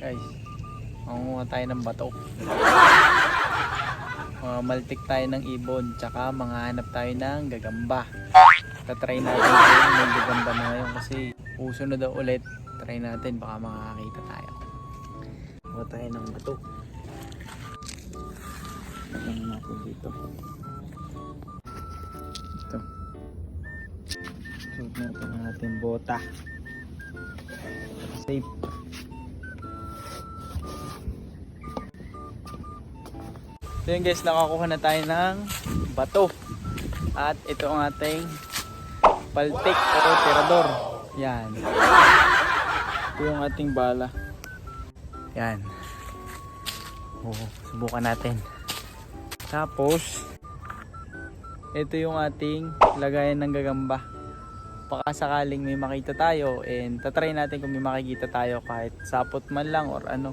Guys, mangunguha tayo ng bato. Mga maltik tayo ng ibon, tsaka mga hanap tayo ng gagamba. Tatry natin may gagamba na ngayon kasi uso na daw ulit. Try natin, baka makakita tayo. Kuha tayo ng bato. Lagyan natin dito. Ito. Suot natin ang ating bota. Safe. So yun guys, nakakuha na tayo ng bato. At ito ang ating paltik o tirador. Yan. Ito yung ating bala. Yan. Oo, subukan natin. Tapos, ito yung ating lagayan ng gagamba. Baka sakaling may makita tayo and tatry natin kung may makikita tayo kahit sapot man lang or ano.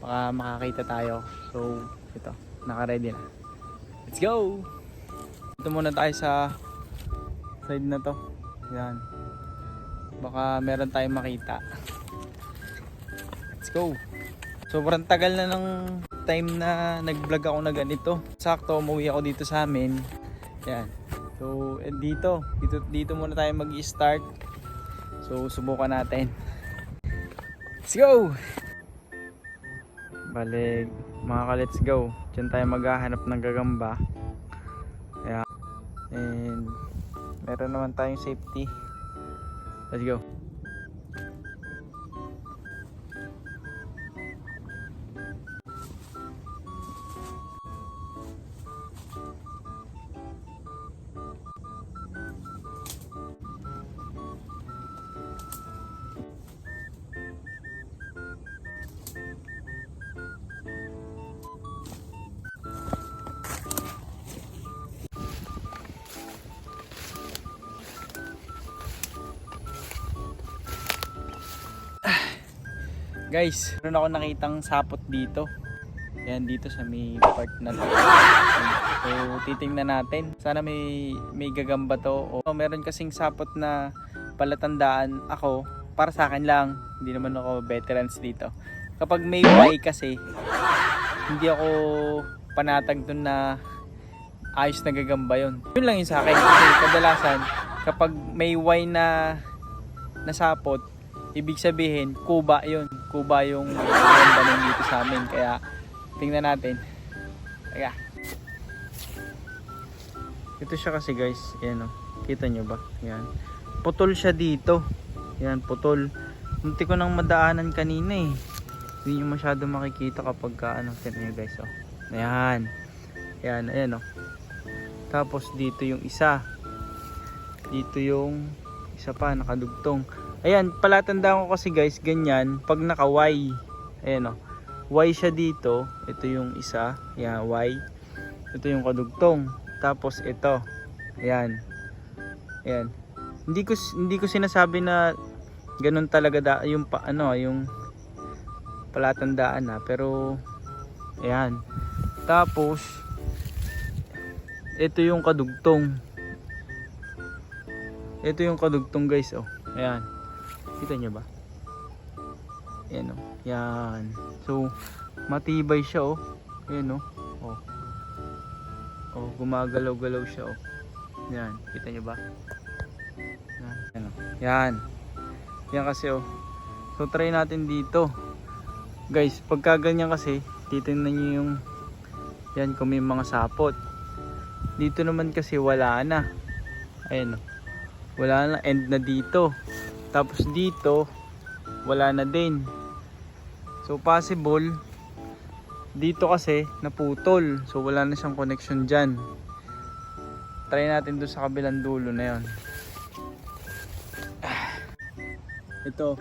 Baka makakita tayo. So, ito. Naka-ready na. Let's go! Ito muna tayo sa side na to. Yan. Baka meron tayong makita. Let's go! Sobrang tagal na ng time na nag-vlog ako na ganito. Sakto, umuwi ako dito sa amin. Yan. So, eh, dito. Dito, dito muna tayo mag-start. So, subukan natin. Let's go! Balik, mga ka-let's go. Diyan tayo maghahanap ng gagamba. Kaya, and meron naman tayong safety. Let's go. Guys, meron ako nakitang sapot dito. Yan dito sa may part na to. So, titingnan natin. Sana may may gagamba to. O meron kasing sapot na palatandaan ako para sa akin lang. Hindi naman ako veterans dito. Kapag may Y kasi, hindi ako panatag dun na ayos na gagamba yun. Yun lang yun sa akin. Kasi kadalasan, kapag may Y na nasapot, ibig sabihin, kuba yun. Kuba yung ganda nun dito sa amin. Kaya, tingnan natin. Kaya. Ito siya kasi guys. Yan o. Kita nyo ba? Yan. Putol siya dito. Yan, putol. Munti ko nang madaanan kanina eh. Hindi nyo masyado makikita kapag ka, ano, tingnan nyo guys o. Ayan. Ayan, ayan o. Tapos dito yung isa. Dito yung isa pa nakadugtong. Ayan, palatandaan ko kasi guys, ganyan, pag naka-Y, ayan o, Y siya dito, ito yung isa, ayan, Y, ito yung kadugtong, tapos ito, ayan, ayan, hindi ko, hindi ko sinasabi na ganun talaga da, yung pa, ano, yung palatandaan na, pero, ayan, tapos, ito yung kadugtong, ito yung kadugtong guys, oh, ayan, Kita nyo ba? Ayan o. Yan. So, matibay siya oh. Ayan oh. Oh. Oh, gumagalaw-galaw siya oh. Yan. Kita nyo ba? Yan. Yan, oh. Yan. Yan kasi oh. So, try natin dito. Guys, pagka ganyan kasi, titingnan nyo yung yan kung may mga sapot. Dito naman kasi wala na. Ayan oh. Wala na. End na dito. Tapos dito, wala na din. So possible, dito kasi naputol. So wala na siyang connection dyan. Try natin doon sa kabilang dulo na yon. Ito.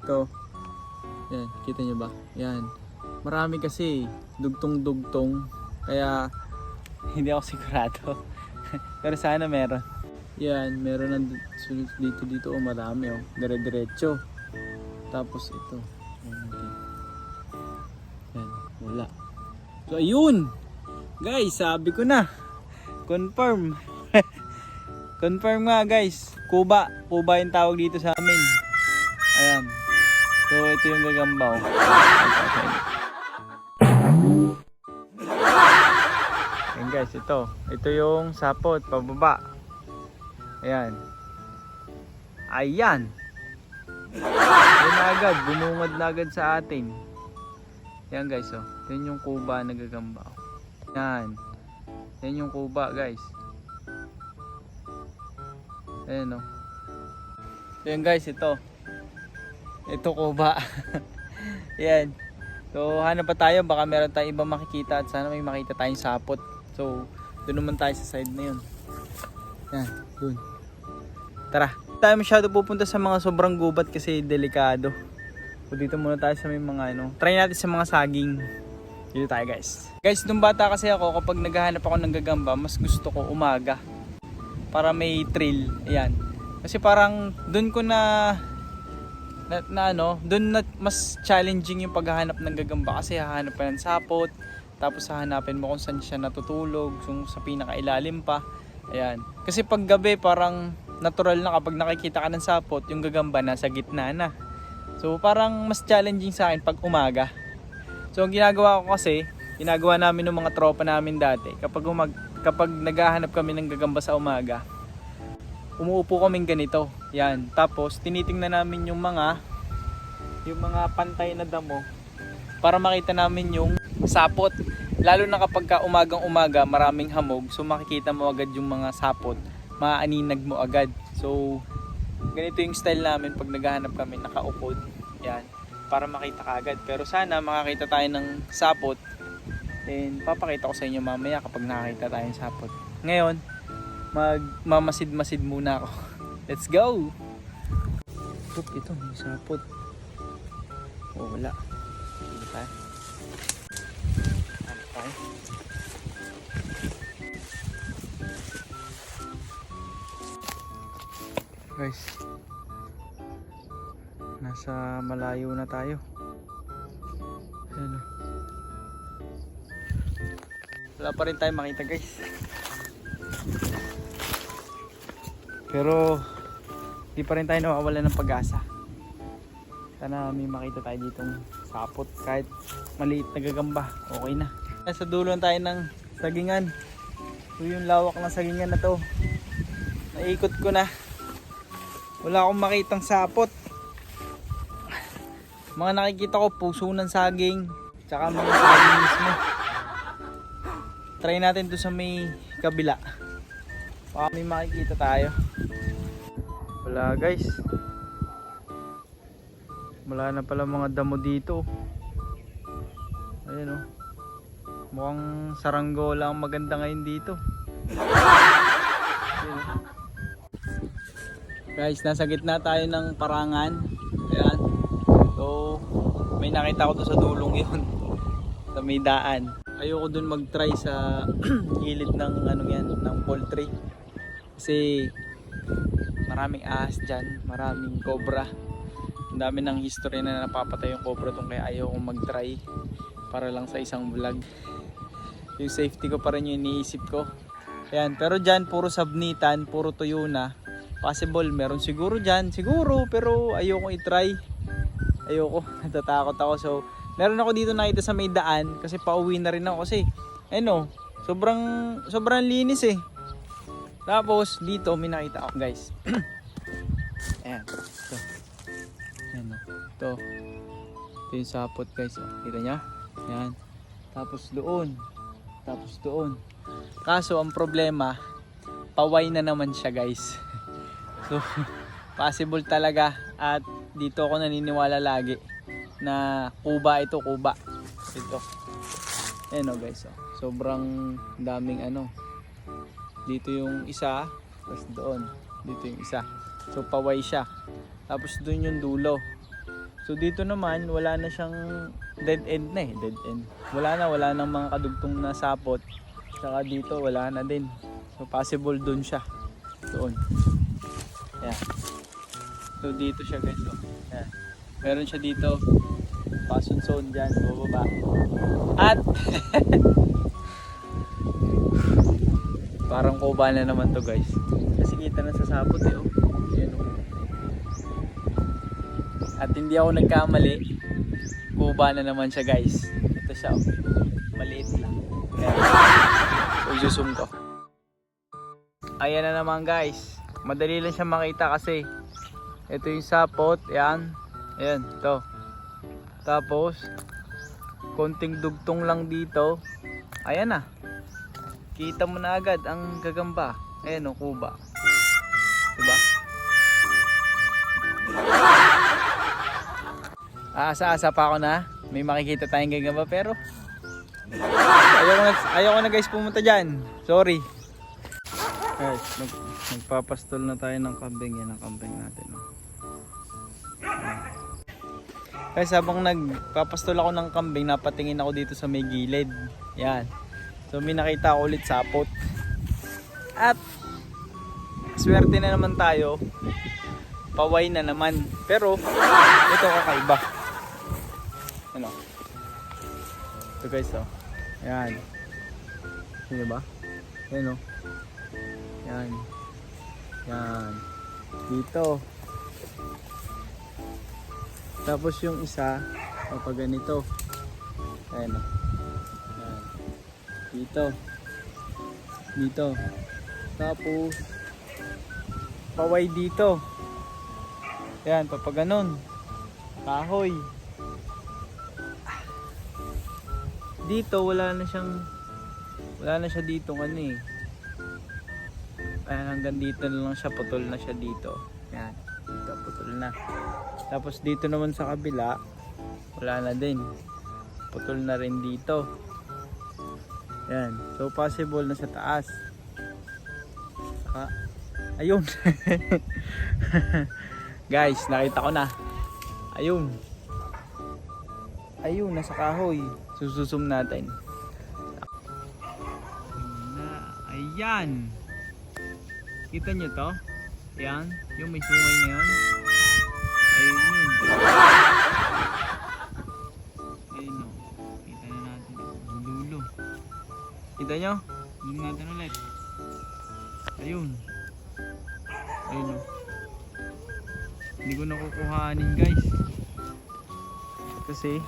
Ito. Yan, kita nyo ba? Yan. Marami kasi dugtong-dugtong. Kaya hindi ako sigurado. Pero sana meron. Yan, meron ng sunod dito dito oh, marami oh. Dire-diretso. Tapos ito. Okay. Yan, wala. So ayun. Guys, sabi ko na. Confirm. Confirm nga guys. Kuba. Kuba yung tawag dito sa amin. Ayan. So ito yung gagamba oh. Ayan guys, ito. Ito yung sapot, pababa. Ayan. Ayan. Yan na agad, bumungad na agad sa atin. Yan guys, oh. Yan yung kuba na gagamba. oh. Yan. Yan yung kuba guys. Ayan oh. Yan guys, ito. Ito kuba. Yan. So, hanap pa tayo. Baka meron tayong ibang makikita at sana may makita tayong sapot. So, doon naman tayo sa side na yun. Yan, doon. Tara. Tayo masyado pupunta sa mga sobrang gubat kasi delikado. So, dito muna tayo sa may mga ano. Try natin sa mga saging. Dito tayo guys. Guys, nung bata kasi ako, kapag naghahanap ako ng gagamba, mas gusto ko umaga. Para may thrill. Ayan. Kasi parang doon ko na na, na ano, doon na mas challenging yung paghahanap ng gagamba kasi hahanap ka ng sapot, tapos hahanapin mo kung saan siya natutulog, kung sa pinakailalim pa. Ayan. Kasi pag gabi parang natural na kapag nakikita ka ng sapot, yung gagamba nasa gitna na. So parang mas challenging sa akin pag umaga. So ang ginagawa ko kasi, ginagawa namin ng mga tropa namin dati, kapag umag kapag naghahanap kami ng gagamba sa umaga, umuupo kaming ganito. Yan. Tapos tinitingnan namin yung mga yung mga pantay na damo para makita namin yung sapot. Lalo na kapag ka umagang umaga, maraming hamog. So makikita mo agad yung mga sapot. Maaaninag mo agad. So ganito yung style namin pag naghahanap kami nakaupod. Yan. Para makita ka agad. Pero sana makakita tayo ng sapot. Then papakita ko sa inyo mamaya kapag nakakita tayo ng sapot. Ngayon, magmamasid-masid muna ako. Let's go! Oop, ito, may sapot. Oh, wala. Dito tayo. Ano Guys, nasa malayo na tayo. Ayan o. Wala pa rin tayo makita guys. Pero di pa rin tayo nawawala ng pag-asa. Sana may makita tayo ditong sapot kahit maliit na gagamba. Okay na. Nasa dulo tayo ng sagingan. So yung lawak ng sagingan na to. Naikot ko na. Wala akong makitang sapot. Mga nakikita ko puso ng saging. Tsaka mga saging mismo. Try natin to sa may kabila. Baka may makikita tayo. Wala guys. Wala na pala mga damo dito. Ayan o. Mukhang saranggola ang maganda ngayon dito. Guys, nasa gitna tayo ng parangan. Ayan. So, may nakita ko to sa dulong yun. sa may daan. Ayoko dun mag-try sa gilid ng ano yan, ng poultry. Kasi maraming ahas dyan, maraming cobra. Ang dami ng history na napapatay yung cobra tong kaya ayaw kong mag-try para lang sa isang vlog. Yung safety ko pa rin yung iniisip ko. Ayan, pero dyan puro sabnitan, puro tuyo na. Possible, meron siguro dyan, siguro, pero ayoko i-try. Ayoko, natatakot ako. So, meron ako dito nakita sa may daan kasi pauwi na rin ako kasi ano, sobrang sobrang linis eh. Tapos dito may nakita ako guys. Ayan. Ito. Ayan o. Ito. Ito yung sapot guys. Oh. Kita nyo? Ayan. Tapos doon. Tapos doon. Kaso ang problema, paway na naman siya guys. So, possible talaga. At dito ako naniniwala lagi na kuba ito, kuba. Ito. Ayan o guys. Oh. Sobrang daming ano, dito yung isa tapos doon dito yung isa so paway siya tapos doon yung dulo so dito naman wala na siyang dead end na eh dead end wala na wala nang mga kadugtong na sapot saka dito wala na din so possible doon siya doon. So dito siya guys oh. yeah. meron siya dito passion zone dyan bababa at Parang kuba na naman to guys. Kasi kita na sa sapot eh. Oh. Ayan, oh. At hindi ako nagkamali. Kuba na naman siya guys. Ito siya. oh. Maliit lang. Ayan. So, zoom ko. Ayan na naman guys. Madali lang siya makita kasi ito yung sapot. Ayan. Ayan. Ito. Tapos konting dugtong lang dito. Ayan na. Kita mo na agad ang gagamba. Ayan o, kuba. Diba? Aasa-asa pa ako na. May makikita tayong gagamba pero ayoko na, ayoko na guys pumunta dyan. Sorry. Guys, mag, magpapastol na tayo ng kambing. Yan ang kambing natin. oh. Guys, habang nagpapastol ako ng kambing, napatingin ako dito sa may gilid. Yan. So may nakita ako ulit sapot. At swerte na naman tayo. Paway na naman. Pero ito kakaiba. Ano? Ito guys oh. Yan. Sino ba? Yan oh. Yan. Yan. Dito. Tapos yung isa, kapag ganito. Ayan o. Dito. Dito. Tapos, paway dito. Ayan, papag ganun. Kahoy. Dito, wala na siyang, wala na siya dito ano eh. Ayan, hanggang dito na lang siya, putol na siya dito. Ayan, putol na. Tapos dito naman sa kabila, wala na din. Putol na rin dito. Yan. So possible na sa taas. Saka, ayun. Guys, nakita ko na. Ayun. Ayun, nasa kahoy. Sususum natin. Ayan. Kita nyo to? Yan. Yung may sungay na yun. Ayun yun. Ayun o. Kita na natin. Dulo. Kita nyo? Zoom natin ulit. Ayun. Ayun o. Hindi ko nakukuhanin guys. Kasi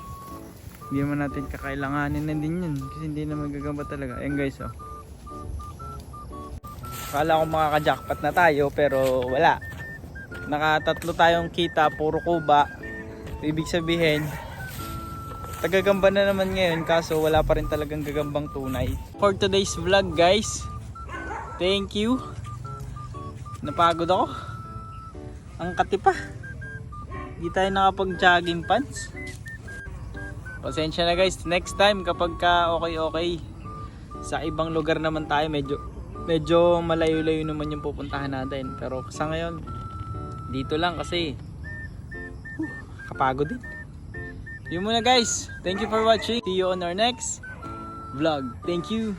hindi naman natin kakailanganin na din yun. Kasi hindi naman gagamba talaga. Ayun guys o. Akala ko makaka-jackpot na tayo pero wala nakatatlo tayong kita, puro kuba. Ibig sabihin, tagagamba na naman ngayon kaso wala pa rin talagang gagambang tunay. For today's vlog guys, thank you. Napagod ako. Ang katipa. Hindi tayo nakapag-jogging pants. Pasensya na guys, next time kapag ka okay okay sa ibang lugar naman tayo medyo medyo malayo-layo naman yung pupuntahan natin pero sa ngayon dito lang kasi. Uh, kapagod din. Yun muna guys. Thank you for watching. See you on our next vlog. Thank you